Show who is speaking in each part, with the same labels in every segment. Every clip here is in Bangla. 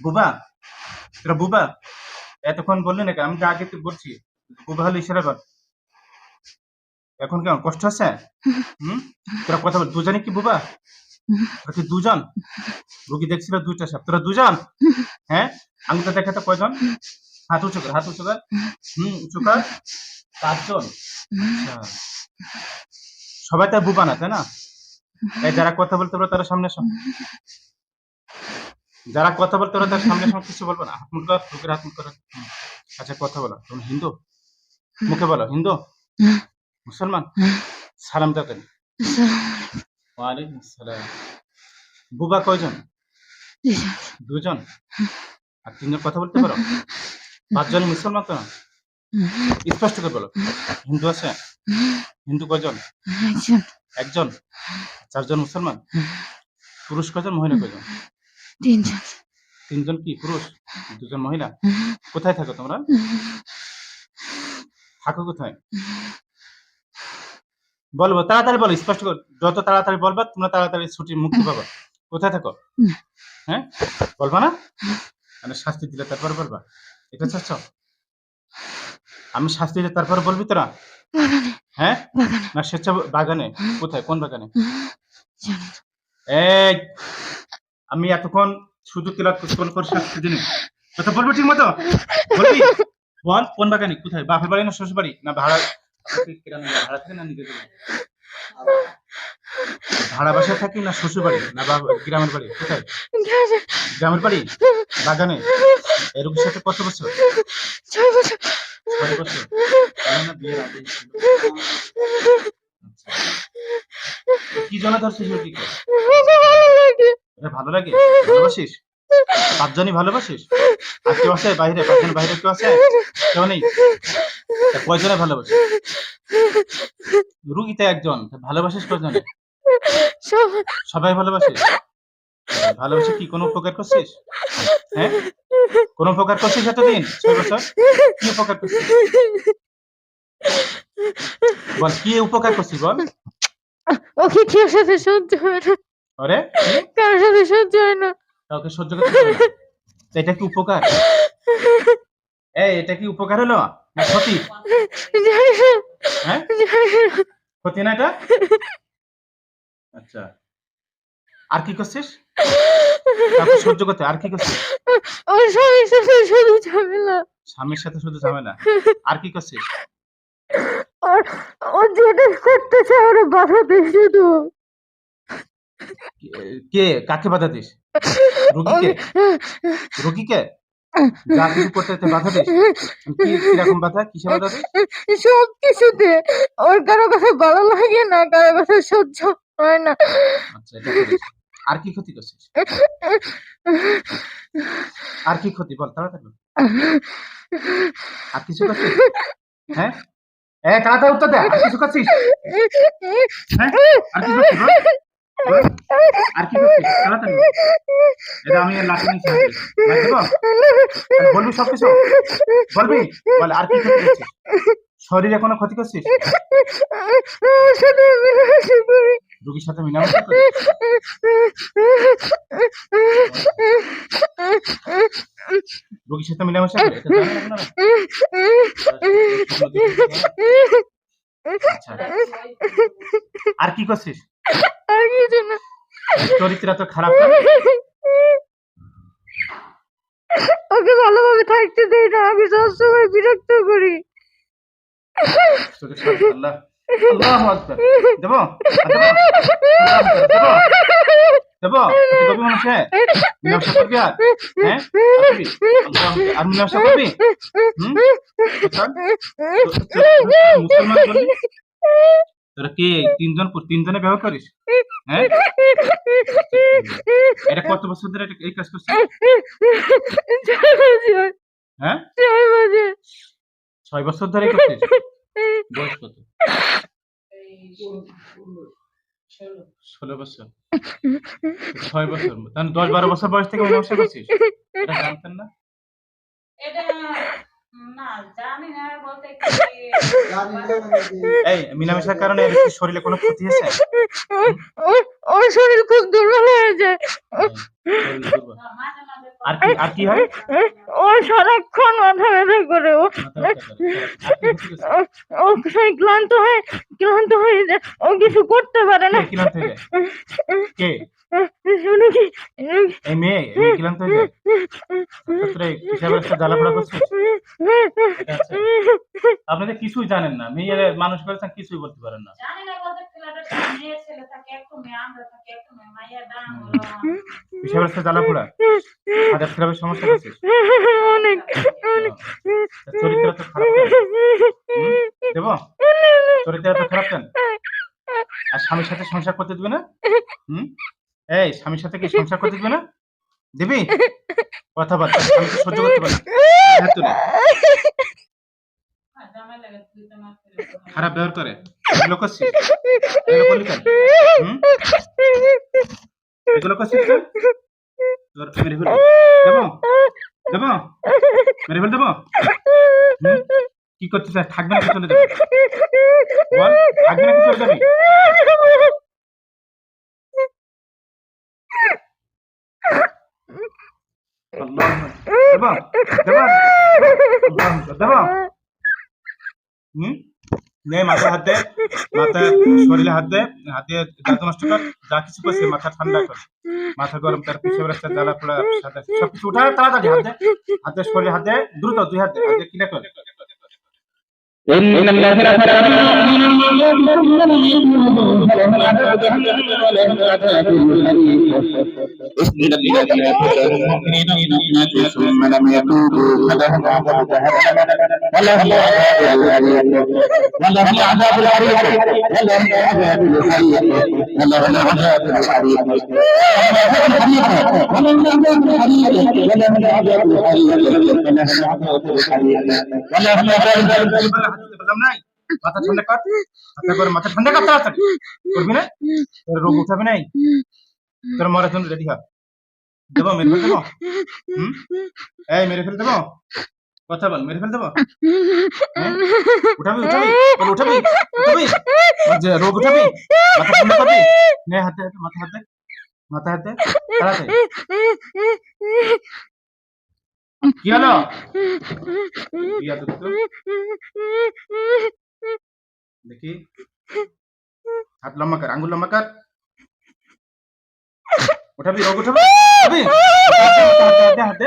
Speaker 1: বুবা, এটা বুবা। এতক্ষণ বললি না কেন? আমি তো আগে তো বলছি, বুবা হলে ইশারা কর। এখন কেমন? কষ্ট আছে তোরা কথা বল, দুজনে কি বুবা? দুজন? রুগী দেখছিল দুইটা সাপ। তোরা দুজন? হ্যাঁ? আঙুলটা দেখাতে কয়জন? হাত উঁচু কর, হাত উঁচু কর। হুম, উঁচু কর। পাঁচজন? আচ্ছা। সবাই তাই বুবা না, তাই না? তাই যারা কথা বলতে পারে তারা সামনে এসো। যারা কথা বলতে পারে তার সামনে সামনে কিছু বলব না। হাত মুখ কর বুকের হাত মুখ কর আচ্ছা কথা বলো। তুমি হিন্দু? মুখে বলো হিন্দু? মুসলমান? সালাম দাও কেন? ওয়ালাইকুম আসসালাম। বুবা কয়জন? দুজন? আর তিনজন কথা বলতে পারো? পাঁচজন মুসলমান তো না? স্পষ্ট করে বলো। হিন্দু আছে? হিন্দু কয়জন?
Speaker 2: একজন।
Speaker 1: একজন? চারজন মুসলমান? পুরুষ কয়জন মহিলা কয়জন?
Speaker 2: তিনজন।
Speaker 1: তিনজন কি? পুরুষ? দুজন মহিলা? কোথায় থাকো তোমরা? থাকো কোথায়? বলব তাড়াতাড়ি বলো স্পষ্ট করে। যত তাড়াতাড়ি বলবা তোমরা তাড়াতাড়ি ছুটি মুক্তি পাবা। কোথায় থাকো? হ্যাঁ? বলবা না? মানে শাস্তি দিলে তারপর বলবা? এটা চাচ্ছ? আমি শাস্তি দিলে তারপর বলবি তোরা? হ্যাঁ? না স্বেচ্ছা বাগানে? কোথায়? কোন বাগানে? এই! আমি এতক্ষণ শুধু তিলাত কোন করে শাস্তি দিনি কথা বলব ঠিক মতো? বলবি? বল কোন বাগানে? কোথায়? বাপের বাড়ি না শ্বশুর বাড়ি? না ভাড়া? ভাড়া থাকে না নিজের ভাড়া বাসায় থাকি না শ্বশুর বাড়ি? না গ্রামের বাড়ি? কোথায়? গ্রামের বাড়ি? বাগানে? এরকম সাথে কত বছর?
Speaker 2: ছয় বছর।
Speaker 1: ছয় বছর? তাহলে বিয়ের আগে? আচ্ছা। কি ওদিকে
Speaker 2: ভালো লাগে
Speaker 1: এটা ভালো লাগে? ভালোবাসিস? পাঁচজনই ভালোবাসিস? আর কেউ আছে বাইরে? পাঁচজন বাইরে কেউ আছে? কেউ নেই? কয়জনে ভালোবাসিস? রুগীতে একজন ভালোবাসিস কয়জনে?
Speaker 2: সব
Speaker 1: সবাই ভালোবাসিস? ভালোবাসে কি কোনো উপকার করছিস? হ্যাঁ? কোনো উপকার করছিস এতদিন? ছয় বছর? কি উপকার করছিস? বল, কি উপকার করছিস বল?
Speaker 2: ওকে কেউ সাথে সহ্য হয়
Speaker 1: আরে?
Speaker 2: কারোর সাথে সহ্য হয় না।
Speaker 1: কাউকে সহ্য করতে না? তা এটা কি উপকার? এই এটা কি উপকার হলো? না ক্ষতি?
Speaker 2: জানি না
Speaker 1: হ্যাঁ?
Speaker 2: জানি না
Speaker 1: ক্ষতি না এটা? আচ্ছা। আর কি করছিস? কাউকে সহ্য করতে আর কি করছিস?
Speaker 2: ওর স্বামীর সাথে শুধু ঝামেলা।
Speaker 1: স্বামীর সাথে শুধু ঝামেলা? আর কি করছিস?
Speaker 2: ওর ও যেটা করতে চায় ওরা বাধা দেয় শুধু।
Speaker 1: কে- কাকে বাধা দিস? রুগীকে? রুগীকে? যা কিছু করতে বাধা দিস? কি কীরকম বাধা? কিসে বাধা দিস?
Speaker 2: সব কিছুতে ওর কারও কথা ভালো লাগে না কারও কথা সহ্য হয় না।
Speaker 1: আচ্ছা আর কি ক্ষতি করছিস? আর কি ক্ষতি? বল তাড়াতাড়ি আর কিছু করছিস? হ্যাঁ? এ তাড়াতাড়ি উত্তর দে। আর কিছু করছিস? হ্যাঁ? আর কি করছিস। আর কি করছিস? তাড়াতাড়ি। এটা আমি লাঠি দেবো বলবি সব কিছু? বলবি? বল, আর কি করছিস শরীরে কোনো ক্ষতি করছিস? রুগীর সাথে মিলামেশা রুগীর সাথে মিলামেশা? আচ্ছা। আর কি করছিস?
Speaker 2: আর কিছু না।
Speaker 1: চরিত্র তো খারাপ না?
Speaker 2: ওকে ভালোভাবে থাকতে দেই না আমি সবসময় বিরক্ত করি।
Speaker 1: তোকে আল্লাহ আকবার। দেবো? দেবো? দেবো? করবি আর? হ্যাঁ? আর করবি? আচ্ছা। মুসলমান তোরা কি তিনজন তিনজনে ব্যবহার করিস? হ্যাঁ? এটা কত বছর ধরে এটা- এই কাজ করছিস? হ্যাঁ? ছয় বছর ধরে করছিস? বয়স কত? ষোলো বছর। ছয় বছর? তাহলে দশ বারো বছর বয়স থেকে মিলামেশা করছিস এটা জানতেন না?
Speaker 3: এটা না জানি না বলতে কি
Speaker 1: এই মিলামেশার কারণে শরীরে কোনো ক্ষতি হয়েছে?
Speaker 2: ওর শরীর খুব দুর্বল হয়ে যায়।
Speaker 1: আর কি আর কি হয়?
Speaker 2: ও সারাক্ষণ মাথা ব্যথা করে ও? ও- সেই ক্লান্ত হয়ে ক্লান্ত হয়ে যায় ও কিছু করতে পারে না।
Speaker 1: কে ক্লান্ত হয়ে যায়? কে?
Speaker 2: শুনে কি?
Speaker 1: এই মেয়ে এই মেয়ে ক্লান্ত হয়ে যায়? সত্যি হিসাবের সাথে জ্বালাপোড়া করছিস আপনাদের কিছুই জানেন না। মেয়ে মানুষ করেছেন কিছুই বলতে পারেন না হিসাবের সাথে জ্বালাপোড়া। হাজার কীভাবে সমস্যা করছিস
Speaker 2: অনেক অনেক।
Speaker 1: চরিত্র তো খারাপ কেন? দেব? চরিত্র তো খারাপ কেন? আর স্বামীর সাথে সংসার করতে দিবে না? হুম? এই স্বামীর সাথে কি সংসার করতে দিবে না? দিবি? কথাবার্তা আমি তো সহ্য করতে পারি না। হাত তুলে।
Speaker 3: জামাই লাগে তুই তো না
Speaker 1: খারাপ ব্যবহার করে? এগুলো করছিস এগুলো করলি কেন? এগুলো করছিস কেন? তোর মেরে ফেলব। দেবো? দেবো? মেরে ফেল কি করতে চাস থাকবে নাকি চলে যাবে? দেবো? দেবো? দেবো? নে মাথা হাত দে, মাথা শরীরে হাত দে, হাত দিয়ে দাঁত নষ্ট কর, যা কিছু করছে মাথা ঠান্ডা কর। মাথা গরম তার পিছনে রাস্তা জ্বালা পোড়া সব কিছু উঠা তাড়াতাড়ি হাত দে শরীরে হাত দে, দ্রুত দুই হাত দে, হাত দিয়ে কিনা কর।
Speaker 4: إن الذين كفروا ثم لم يتوبوا فلهم عذاب جهنم ولهم عذاب الحريق ولهم عذاب الحريق ولهم عذاب الحريق ولهم عذاب الحريق ولهم عذاب الحريق ولهم عذاب الحريق ولهم عذاب الحريق ولهم عذاب
Speaker 1: মাথা ঠান্ডা কর রোগ উঠাবে নাই তোর মরার হ দেবো মেরে ফেল দেবো হুম এই মেরে ফেল দেবো কথা বল মেরে হ্যাঁ? মাথা ঠান্ডা করবি নে হাতে হাতে মাথা হাতে মাথা হাতে কি হলো? দেখি? হাত লম্বা কর, আঙ্গুল লম্বা কর। উঠাবি, রোগ উঠাবি? উঠাবি? হাতে হাতে।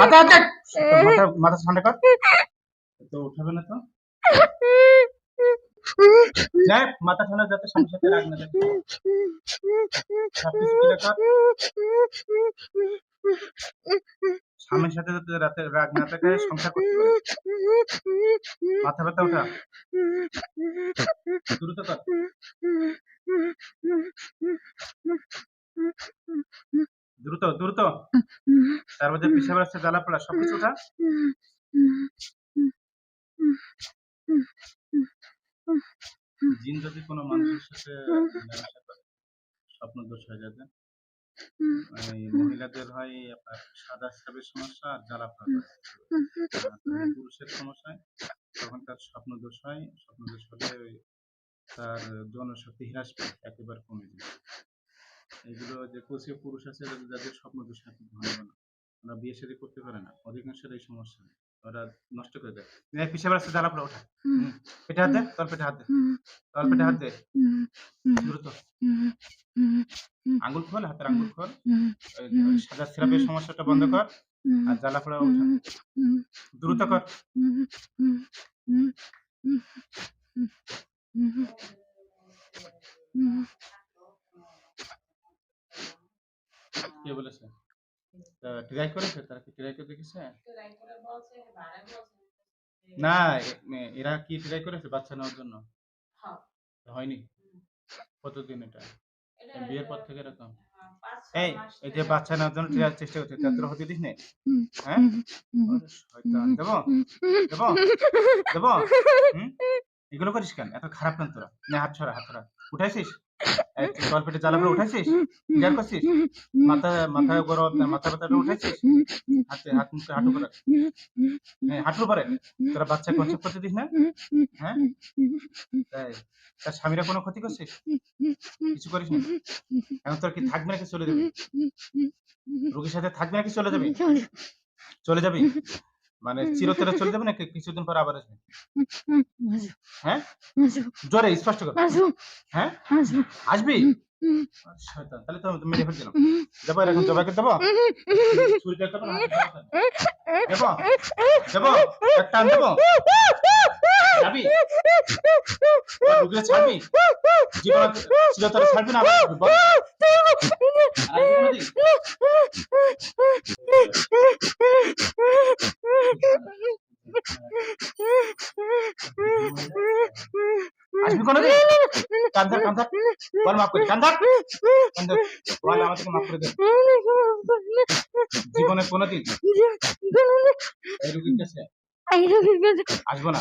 Speaker 1: মাথা হাতে। মাথা মাথা ঠান্ডা কর। তো উঠাবে না তো? মাথা ঠান্ডা যাতে সাথে সাথে রাগ না স্বামীর সাথে যাতে রাতে রাগ না থাকে, সংসার করতে পারে। মাথা ব্যথা ওঠা। দ্রুত কর। দ্রুত দ্রুত। তার মধ্যে পিছাবার রাস্তা জ্বালা পড়া, সবকিছু ওঠা। জিন যদি কোনো মানুষের সাথে স্বপ্ন দোষ হয়ে যাবে। মহিলাদের হয় আপনার সাদা স্রাবের সমস্যা আর জ্বালা পড়া পুরুষের সমস্যায় তখন তার স্বপ্ন দোষ হয়। স্বপ্ন দোষ হলে তার জনশক্তি হ্রাস পায়, একেবারে কমে যায়। এগুলো যে কোষে পুরুষ আছে যাদের- স্বপ্ন দোষ হয় খুব ভালো না। ওরা বিয়ে শাদী করতে পারে না। অধিকাংশের এই সমস্যা। ওরা নষ্ট করে দেয় পিছিয়ে বেড়াচ্ছে জ্বালা পড়া ওঠা পেটে হাত দে তোর পেটে হাত দে পেটে হাত দে দ্রুত আঙ্গুল খোল হাতের আঙ্গুল খোল সাদা সিরাপের সমস্যাটা বন্ধ কর আর জ্বালা পড়া ওঠা দ্রুত কর কে বলেছে ট্রাই করেছে তারা কি ট্রাই করে দেখেছে
Speaker 3: ট্রাই করে
Speaker 1: না এরা কি ট্রাই করেছে বাচ্চা নেওয়ার জন্য?
Speaker 3: হ্যাঁ।
Speaker 1: হয়নি? কতদিন এটা? বিয়ের পর থেকে এরকম?
Speaker 3: হ্যাঁ,
Speaker 1: এই এই যে বাচ্চা নেওয়ার জন্য ট্রাই চেষ্টা করছে তোরা হতে দিস নে হ্যাঁ? দেবো? দেবো? দেবো? এগুলো করিস কেন? এত খারাপ কেন তোরা? নে হাত ছড়া হাত ছড়া। উঠাইছিস? তলপেটে জ্বালা করে উঠেছিস ক্লিয়ার করছিস? মাথা মাথা গরম মাথা ব্যথাটা উঠেছিস হাতে হাত মুখে হাঁটু করে হ্যাঁ হাঁটুর পারে তোরা বাচ্চা কনসেপ্ট করতে দিস না? হ্যাঁ? তাই তার স্বামীরা কোনো ক্ষতি করছিস? কিছু করিস না? এখন তোর কি থাকবে নাকি চলে যাবি? রোগীর সাথে থাকবে নাকি চলে যাবি? চলে যাবি? মানে চিরতরে চলে যাবে নাকি কিছুদিন পর আবার আসবে হ্যাঁ জোরে স্পষ্ট কর হ্যাঁ আসবি শয়তান, তাহলে তো মেরে ফেলছিলাম যাব এরকম জবাইকে দেবো ছুরি দেখতে পাবো দেবো দেবো এক টান দেবো যাবি ছাড়বি জীবন চিরতরে ছাড়বি না আসবি? আসবি কান্দার কান্দার বল মাফ করে। কান্দার কান্দার বল আমাদেরকে মাফ করে দে। জীবনে কোনোদিন এই রুগীর কাছে আসব না।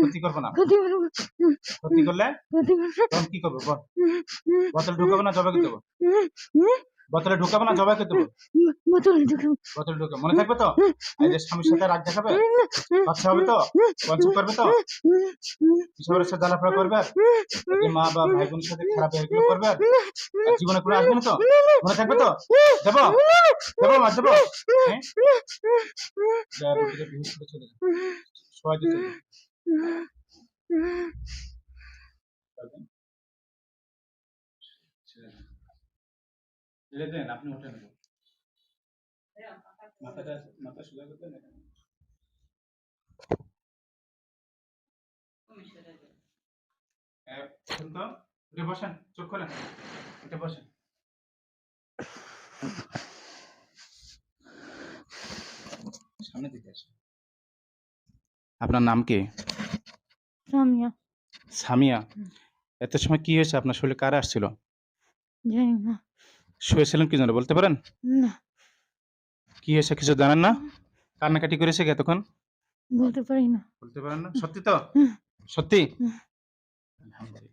Speaker 1: ক্ষতি করব না। ক্ষতি করলে? তখন কি করব? বল। বোতলে ঢুকাবো না জবাকে দেবো বোতলে ঢুকাবো না? জবাকে দেবো। বোতলে ঢুকে মনে থাকবে তো? যে স্বামীর সাথে রাগ দেখাবে? বাচ্চা হবে তো? কনসেপ্ট করবে তো? কিশোরের সাথে জ্বালাফড়া করবে? মা বা ভাই বোনের সাথে খারাপ এগুলো করবে? জীবনে করে আসবে না তো? মনে থাকবে তো? দেবো? দেবো মা দেবো? হ্যাঁ? চলে ছেড়ে দেন আপনি ওঠেন মাথাটা মাথা সোজা করতে না
Speaker 3: তুমি সেরে দে।
Speaker 1: শুন তো উঠে বসেন চোখ খোলেন। উঠে বসেন। সামনে দিকে আসেন। আপনার নাম কি?
Speaker 2: সামিয়া।
Speaker 1: সামিয়া? এত সময় কি হয়েছে? আপনার শরীরে কারা আসছিল?
Speaker 2: জানি না।
Speaker 1: শুয়েছিলেন কি জন্য বলতে পারেন? কি হয়েছে কিছু জানেন না? কান্নাকাটি করেছে কি এতক্ষণ?
Speaker 2: বলতে পারি না।
Speaker 1: বলতে পারেন না? সত্যি তো? সত্যি?
Speaker 2: আলহামদুলিল্লাহ।